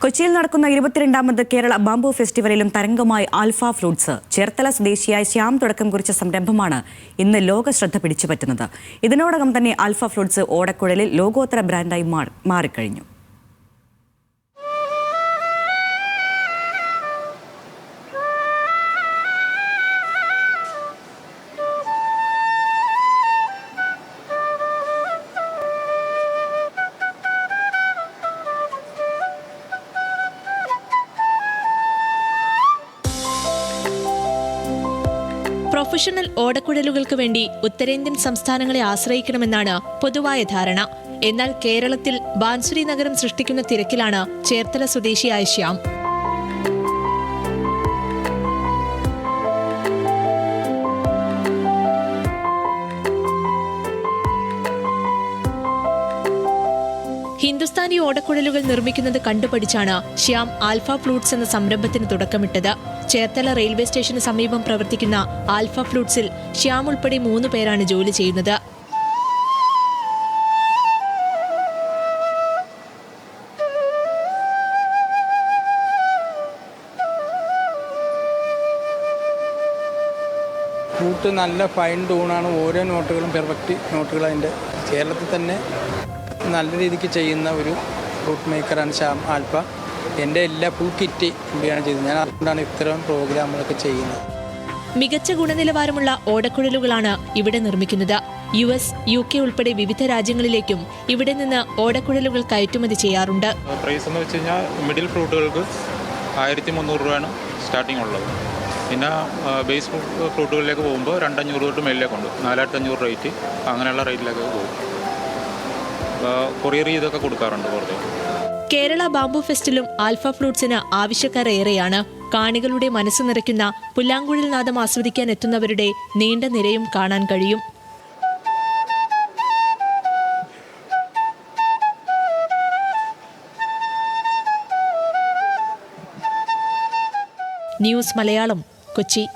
കൊച്ചിയിൽ നടക്കുന്ന ഇരുപത്തിരണ്ടാമത് കേരള ബാംബു ഫെസ്റ്റിവലിലും തരംഗമായി ആൽഫ ഫ്രൂട്ട്സ് ചേർത്തല സ്വദേശിയായ ശ്യാം തുടക്കം കുറിച്ച സംരംഭമാണ് ഇന്ന് ലോക ശ്രദ്ധ പിടിച്ചുപറ്റുന്നത് ഇതിനോടകം തന്നെ ആൽഫ ഫ്രൂട്ട്സ് ഓടക്കുഴലിൽ ലോകോത്തര ബ്രാൻഡായി മാറി- മാറിക്കഴിഞ്ഞു. പ്രൊഫഷണൽ ഓടക്കുഴലുകൾക്ക് വേണ്ടി ഉത്തരേന്ത്യൻ സംസ്ഥാനങ്ങളെ ആശ്രയിക്കണമെന്നാണ് പൊതുവായ ധാരണ. എന്നാൽ കേരളത്തിൽ ബാൻസുരി നഗരം സൃഷ്ടിക്കുന്ന തിരക്കിലാണ് ചേർത്തല സ്വദേശിയായ ശ്യാം. ഹിന്ദുസ്ഥാനി ഓടക്കുഴലുകൾ നിർമ്മിക്കുന്നത് കണ്ടുപഠിച്ചാണ് ശ്യാം ആൽഫ ഫ്ലൂട്ട്സ് എന്ന സംരംഭത്തിന് തുടക്കമിട്ടത്. ചേർത്തല റെയിൽവേ സ്റ്റേഷന് സമീപം പ്രവർത്തിക്കുന്ന ആൽഫ ഫ്ലൂട്ട്സിൽ ശ്യാം ഉൾപ്പെടെ മൂന്ന് പേരാണ് ജോലി ചെയ്യുന്നത്. ഫ്ലൂട്ട് നല്ല ഫൈൻ ടൂണാണ് ഓരോ നോട്ടുകളും പെർഫെക്റ്റ് നോട്ടുകൾ അതിന്റെ കേരളത്തിൽ തന്നെ നല്ല രീതിക്ക് ചെയ്യുന്ന ഒരു ഫ്ലൂട്ട് മേക്കറാണ് ശ്യാം ആൽഫ. എന്റെ എല്ലാ ഫുൾ കിറ്റ് കൂടിയാണ് ചെയ്യുന്നത് ഞാൻ അതുകൊണ്ടാണ് ഇത്തരം പ്രോഗ്രാമുകളൊക്കെ ചെയ്യുന്നത്. മികച്ച ഗുണനിലവാരമുള്ള ഓടക്കുഴലുകളാണ് ഇവിടെ നിർമ്മിക്കുന്നത്. യു എസ് യു കെ ഉൾപ്പെടെ വിവിധ രാജ്യങ്ങളിലേക്കും ഇവിടെ നിന്ന് ഓടക്കുഴലുകൾ കയറ്റുമതി ചെയ്യാറുണ്ട്. പ്രൈസ് എന്ന് വെച്ച് കഴിഞ്ഞാൽ മിഡിൽ ഫ്രൂട്ടുകൾക്ക് ആയിരത്തി മുന്നൂറ് രൂപയാണ് സ്റ്റാർട്ടിംഗ് ഉള്ളത്. പിന്നെ ബേസ് ഫ്രൂട്ടുകളിലേക്ക് പോകുമ്പോൾ രണ്ടഞ്ഞൂറ് തൊട്ട് മേളിലേക്കുണ്ട് നാലായിരത്തി അഞ്ഞൂറ് റേറ്റ് അങ്ങനെയുള്ള റേറ്റിലേക്ക് പോകും. കൊറിയർ ചെയ്തൊക്കെ കൊടുക്കാറുണ്ട് പുറത്തേക്ക് കേരള ബാംബു ഫെസ്റ്റിലും ആൽഫ ഫ്രൂട്ട്സിന് ആവശ്യക്കാർ ഏറെയാണ് കാണികളുടെ മനസ്സ് നിറയ്ക്കുന്ന പുല്ലാങ്കുഴൽ നാദം ആസ്വദിക്കാൻ എത്തുന്നവരുടെ നീണ്ട നിരയും കാണാൻ കഴിയും. ന്യൂസ് മലയാളം കൊച്ചി.